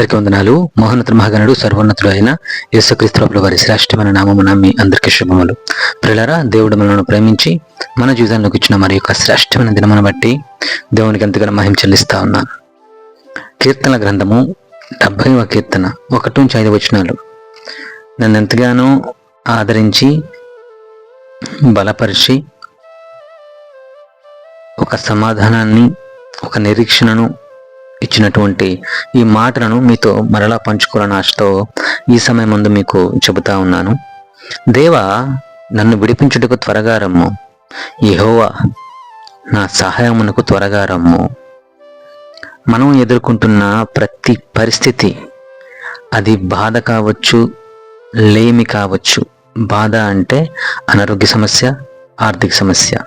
అందరికీ వందనాలు. మహోన్నత మహాగణుడు సర్వోన్నతుడు అయిన యేసుక్రీస్తుల వారి శ్రేష్టమైన నామమున మీ అందరికీ శుభములు. ప్రిలరా దేవుడు మనను ప్రేమించి మన జీవితంలోకి ఇచ్చిన మరి యొక్క శ్రేష్టమైన దినమును బట్టి దేవునికి ఎంతగానో మహిమ చెల్లిస్తా ఉన్నాను కీర్తన గ్రంథము డెబ్బైవ కీర్తన ఒకటి నుంచి ఐదు వచనాలు. నన్ను ఎంతగానో ఆదరించి బలపరిచి ఒక సమాధానాన్ని ఒక నిరీక్షణను ఇచ్చినటువంటి ఈ మాటలను మీతో మరలా పంచుకోవాలని ఆశతో ఈ సమయం ముందు మీకు చెబుతా ఉన్నాను. దేవ నన్ను విడిపించుటకు త్వరగా రమ్ము. యహోవా నా సహాయమునకు త్వరగా రమ్ము. మనం ఎదుర్కొంటున్న ప్రతి పరిస్థితి అది బాధ కావచ్చు లేమి కావచ్చు. బాధ అంటే అనారోగ్య సమస్య ఆర్థిక సమస్య.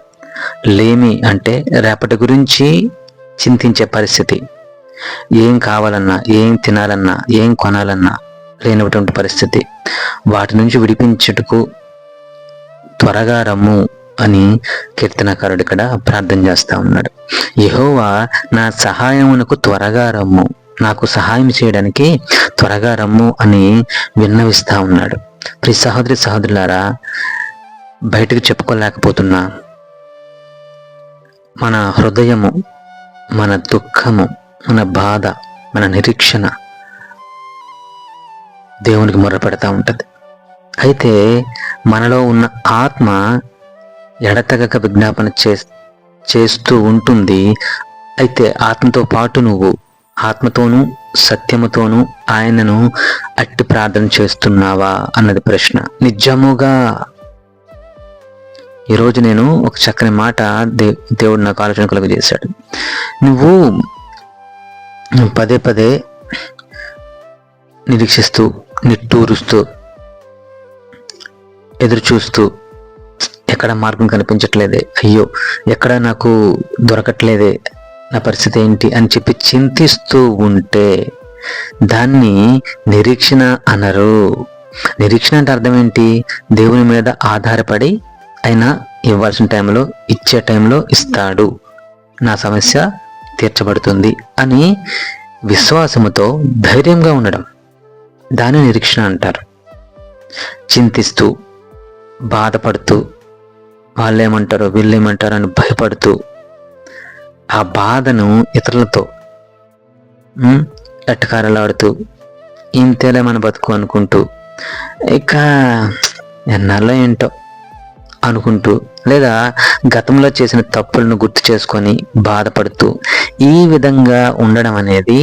లేమి అంటే రేపటి గురించి చింతించే పరిస్థితి. ఏం కావాలన్నా ఏం తినాలన్నా ఏం కొనాలన్నా లేనటువంటి పరిస్థితి. వాటి నుంచి విడిపించుటకు త్వరగా రమ్ము అని కీర్తనకారుడు ఇక్కడ ప్రార్థన చేస్తా ఉన్నాడు. యహోవా నా సహాయమునకు త్వరగా రమ్ము. నాకు సహాయం చేయడానికి త్వరగా రమ్ము అని విన్నవిస్తా ఉన్నాడు. ప్రి సహోదరి సహోదరులారా బయటకు చెప్పుకోలేకపోతున్నా మన హృదయము మన దుఃఖము మన బాధ మన నిరీక్షణ దేవునికి మొరపెడతా ఉంటుంది. అయితే మనలో ఉన్న ఆత్మ ఎడతెగక విజ్ఞాపన చే చేస్తూ ఉంటుంది. అయితే ఆత్మతో పాటు నువ్వు ఆత్మతోనూ సత్యముతోనూ ఆయనను అట్టి ప్రార్థన చేస్తున్నావా అన్నది ప్రశ్న. నిజముగా ఈరోజు నేను ఒక చక్కని మాట దే దేవుడు నాకు ఆలోచన కలుగజేశాడు. నువ్వు పదే పదే నిరీక్షిస్తూ నిట్టూరుస్తూ ఎదురు చూస్తూ ఎక్కడ మార్గం కనిపించట్లేదే? అయ్యో ఎక్కడ నాకు దొరకట్లేదే? నా పరిస్థితి ఏంటి? అని చెప్పి చింతిస్తూ ఉంటే దాన్ని నిరీక్షణ అనరు. నిరీక్షణ అంటే అర్థం ఏంటి? దేవుని మీద ఆధారపడి ఆయన ఇవ్వాల్సిన టైంలో ఇచ్చే టైంలో ఇస్తాడు. నా సమస్య తీర్చబడుతుంది అని విశ్వాసముతో ధైర్యంగా ఉండడం. దాని నిరీక్షణ అంటారు. చింతిస్తూ బాధపడుతూ వాళ్ళేమంటారో వీళ్ళేమంటారో అని భయపడుతూ ఆ బాధను ఇతరులతో ఎట్టకారలాడుతూ ఇంతేలే మన బతుకు అనుకుంటూ ఇక ఎన్నాళ్ళో ఏంటో అనుకుంటూ లేదా గతంలో చేసిన తప్పులను గుర్తు చేసుకొని బాధపడుతూ ఈ విధంగా ఉండడం అనేది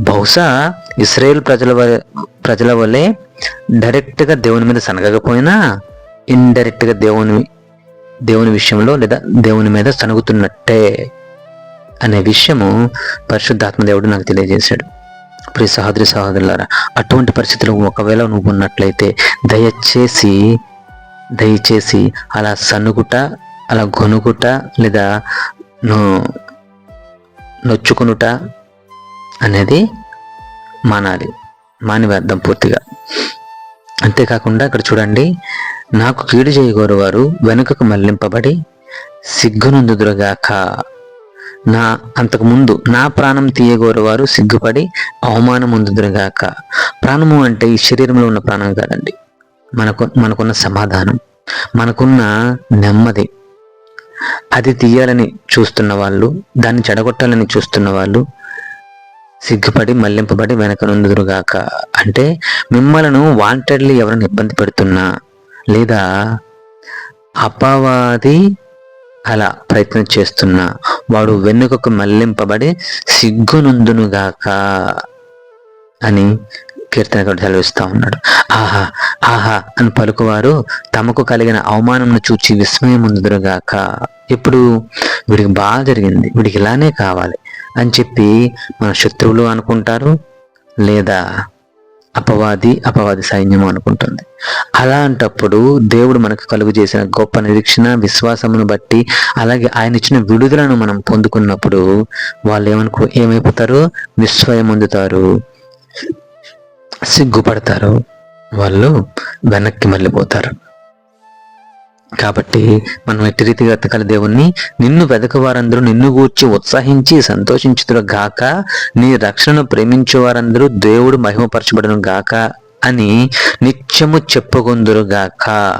బహుశా ఇస్రాయేల్ ప్రజల ప్రజల వల్లే డైరెక్ట్గా దేవుని మీద సనగకపోయినా ఇండైరెక్ట్గా దేవుని దేవుని విషయంలో లేదా దేవుని మీద సనుగుతున్నట్టే అనే విషయము పరిశుద్ధాత్మ దేవుడు నాకు తెలియజేశాడు. ప్రియ సహోదరి సహోదరులారా అటువంటి పరిస్థితులు ఒకవేళ నువ్వు ఉన్నట్లయితే దయచేసి దయచేసి అలా సనుగుట అలా గొనుగుట లేదా నొచ్చుకునుట అనేది మానాలి మానివేద్దాం పూర్తిగా. అంతేకాకుండా ఇక్కడ చూడండి నాకు కీడు చేయగోరు వారు వెనుకకు మళ్ళింపబడి సిగ్గునందుదురుగాక నా అంతకుముందు నా ప్రాణం తీయగోరు వారు సిగ్గుపడి అవమానం ఉందుదురుగాక ప్రాణము అంటే ఈ శరీరంలో ఉన్న ప్రాణం కాదండి. మనకు మనకున్న సమాధానం మనకున్న నెమ్మది. అది తీయాలని చూస్తున్న వాళ్ళు దాన్ని చెడగొట్టాలని చూస్తున్న వాళ్ళు సిగ్గుపడి మళ్ళింపబడి వెనక నుందురుగాక అంటే మిమ్మలను వాంటెడ్లీ ఎవరైనా ఇబ్బంది పెడుతున్నా లేదా అపవాది అలా ప్రయత్నం చేస్తున్నా వాడు వెనుకకు మళ్ళింపబడి సిగ్గునందునుగాక అని కీర్తనకుడు సెలవిస్తూ ఉన్నాడు. ఆహా ఆహా అని పలుకువారు తమకు కలిగిన అవమానంను చూచి విస్మయం ఉందురుగాక. ఇప్పుడు వీడికి బాగా జరిగింది వీడికి ఇలానే కావాలి అని చెప్పి మన శత్రువులు అనుకుంటారు లేదా అపవాది అపవాది సైన్యం అనుకుంటుంది. అలాంటప్పుడు దేవుడు మనకు కలుగు చేసిన గొప్ప నిరీక్షణ విశ్వాసమును బట్టి అలాగే ఆయన ఇచ్చిన విడుదలను మనం పొందుకున్నప్పుడు వాళ్ళు ఏమనుకో ఏమైపోతారు? విస్మయం పొందుతారు సిగ్గుపడతారు వాళ్ళు వెనక్కి మళ్ళీపోతారు. కాబట్టి మనం ఎట్టి రీతిగా ఎత్తగల దేవుణ్ణి. నిన్ను వెదక వారందరూ నిన్ను గూర్చి ఉత్సాహించి సంతోషించుతురు గాక. నీ రక్షణను ప్రేమించే వారందరూ దేవుడు మహిమపరచబడను గాక అని నిత్యము చెప్పుకుందురు గాక.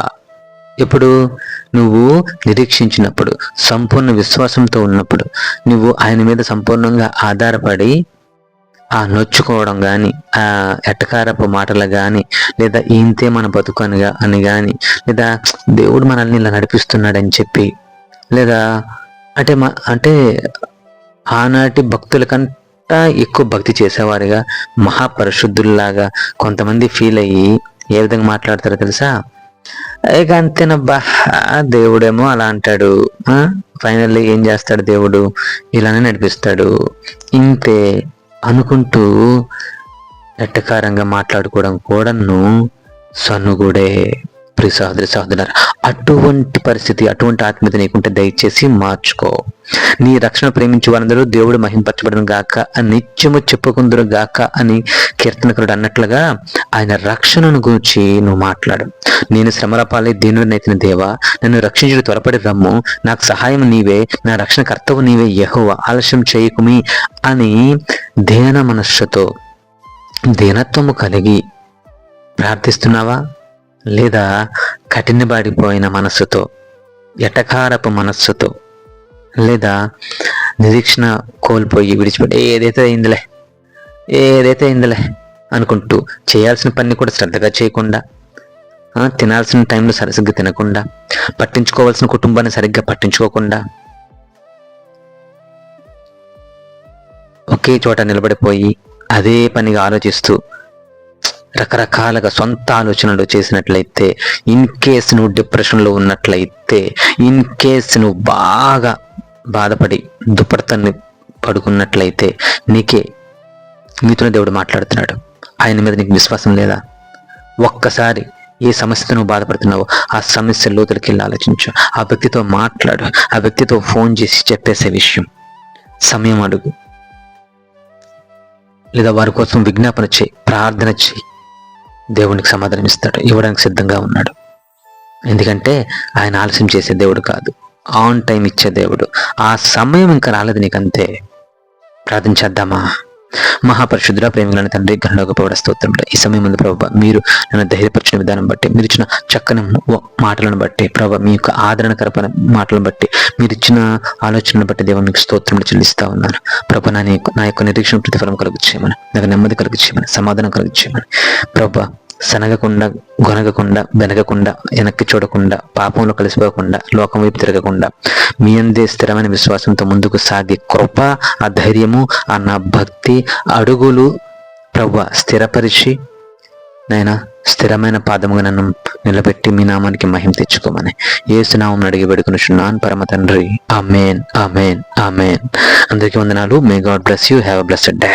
ఇప్పుడు నువ్వు నిరీక్షించినప్పుడు సంపూర్ణ విశ్వాసంతో ఉన్నప్పుడు నువ్వు ఆయన మీద సంపూర్ణంగా ఆధారపడి ఆ నొచ్చుకోవడం కానీ ఆ ఎట్టకారపు మాటలు కానీ లేదా ఇంతే మన బతుకనిగా అని కానీ లేదా దేవుడు మనల్ని ఇలా నడిపిస్తున్నాడని చెప్పి లేదా అంటే మా అంటే ఆనాటి భక్తుల కంట ఎక్కువ భక్తి చేసేవారుగా మహాపరిశుద్ధుల్లాగా కొంతమంది ఫీల్ అయ్యి ఏ విధంగా మాట్లాడతారో తెలుసా? ఇక అంతేనబ్బా దేవుడేమో అలా అంటాడు ఫైనల్లీ ఏం చేస్తాడు దేవుడు? ఇలానే నడిపిస్తాడు ఇంతే అనుకుంటూ ఎట్టకారంగా మాట్లాడుకోవడం కూడాను సన్నుగుడే ప్రియ సహోదరి సహోదరు అటువంటి పరిస్థితి అటువంటి ఆత్మీయత నీకుంటే దయచేసి మార్చుకో. నీ రక్షణ ప్రేమించే వారందరూ దేవుడు మహింపరచబడిన గాక అని నిత్యము చెప్పుకుందరు గాక అని కీర్తనకుడు అన్నట్లుగా ఆయన రక్షణను గురించి నువ్వు మాట్లాడు. నేను శ్రమల పాలే దీనుడినైతిన దేవా నన్ను రక్షించడం త్వరపడి రమ్ము. నాకు సహాయం నీవే నా రక్షణ కర్తవు నీవే యహోవ. ఆలస్యం చేయకుమి అని ధ్యాన మనస్సుతో దీనత్వము కలిగి ప్రార్థిస్తున్నావా? లేదా కఠినబాడిపోయిన మనస్సుతో ఎటకారపు మనస్సుతో లేదా నిరీక్షణ కోల్పోయి విడిచిపెట్టి ఏదైతే అయిందిలే ఏదైతే అయిందిలే అనుకుంటూ చేయాల్సిన పని కూడా శ్రద్ధగా చేయకుండా తినాల్సిన టైంలో సరిగ్గా తినకుండా పట్టించుకోవాల్సిన కుటుంబాన్ని సరిగ్గా పట్టించుకోకుండా ఒకే చోట నిలబడిపోయి అదే పనిగా ఆలోచిస్తూ రకరకాలుగా సొంత ఆలోచనలు చేసినట్లయితే ఇన్ కేస్ నువ్వు డిప్రెషన్లో ఉన్నట్లయితే ఇన్ కేస్ నువ్వు బాగా బాధపడి దుప్పడతని పడుకున్నట్లయితే నీకే నీతోనే దేవుడు మాట్లాడుతున్నాడు. ఆయన మీద నీకు విశ్వాసం లేదా? ఒక్కసారి ఏ సమస్యతో నువ్వు బాధపడుతున్నావో ఆ సమస్య లోతులకి వెళ్ళి ఆలోచించు. ఆ వ్యక్తితో మాట్లాడు. ఆ వ్యక్తితో ఫోన్ చేసి చెప్పేసే విషయం. సమయం అడుగు. లేదా వారి కోసం విజ్ఞాపన చేయి ప్రార్థన చేయి. దేవునికి సమాధానం ఇస్తాడు ఇవ్వడానికి సిద్ధంగా ఉన్నాడు. ఎందుకంటే ఆయన ఆలస్యం చేసే దేవుడు కాదు ఆన్ టైం ఇచ్చే దేవుడు. ఆ సమయం ఇంకా రాలేదు నీకంతే. ప్రార్థించేద్దామా మహాపరిశుద్ధుడ ప్రేమికులను తండ్రి గణలోక స్తోత్రంలో ఈ సమయం ముందు ప్రభావ మీరు నన్ను ధైర్యపరిచిన విధానం బట్టి మీరు ఇచ్చిన చక్కని మాటలను బట్టి ప్రభావ మీ యొక్క ఆదరణకరమైన మాటలను బట్టి మీరు ఇచ్చిన ఆలోచనను బట్టి దేవ మీకు స్తోత్రం చెల్లిస్తా ఉన్నాను. ప్రభా నా నా యొక్క నిరీక్షణ ప్రతిఫలం కలుగు చేయమని నాకు నెమ్మది కలుగు చేయమని సమాధానం కలుగు చేయమని ప్రభా శనగకుండా గొనగకుండా వెనగకుండా వెనక్కి చూడకుండా పాపంలో కలిసిపోకుండా లోకం వైపు తిరగకుండా మీ అందే స్థిరమైన విశ్వాసంతో ముందుకు సాగి కృప ఆ ధైర్యము ఆ నా భక్తి అడుగులు ప్రవ్వ స్థిరపరిచి నైనా స్థిరమైన పాదముగా నన్ను నిలబెట్టి మీ నామానికి మహిమ తెచ్చుకోమని ఏసునామం అడిగి పెడుకునిచున్నాను పరమ తండ్రి. ఆ మేన్ ఆ మేన్ ఆ మేన్ అందరికీ వందనాలు. May God bless you have a blessed day